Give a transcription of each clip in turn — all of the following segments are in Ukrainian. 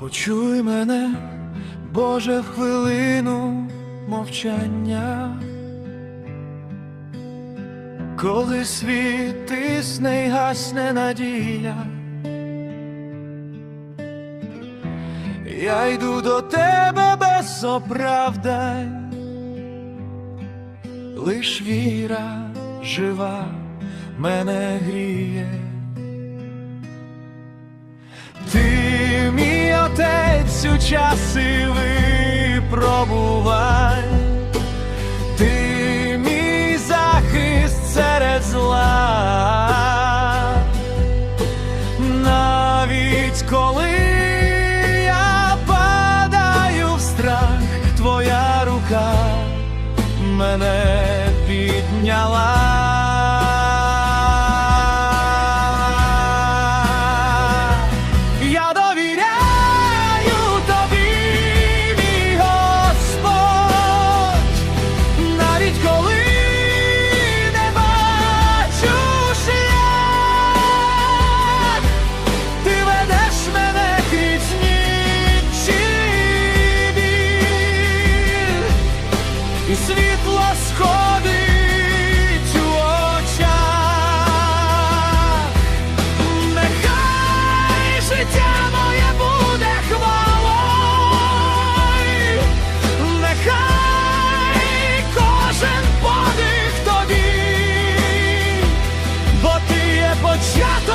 Почуй мене, Боже, в хвилину мовчання, коли світ тисне й гасне надія, я йду до тебе без оправдань, лиш віра жива мене гріє. Ти отець у часи випробувань, ти мій захист серед зла, навіть коли я падаю в страх, твоя рука мене підняла. Початок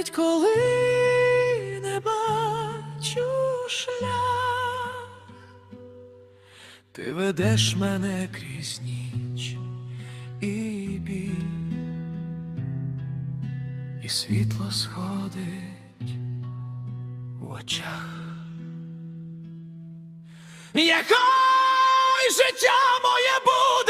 навіть коли не бачу шлях, ти ведеш мене крізь ніч і біль, і світло сходить в очах. Якою життя моє буде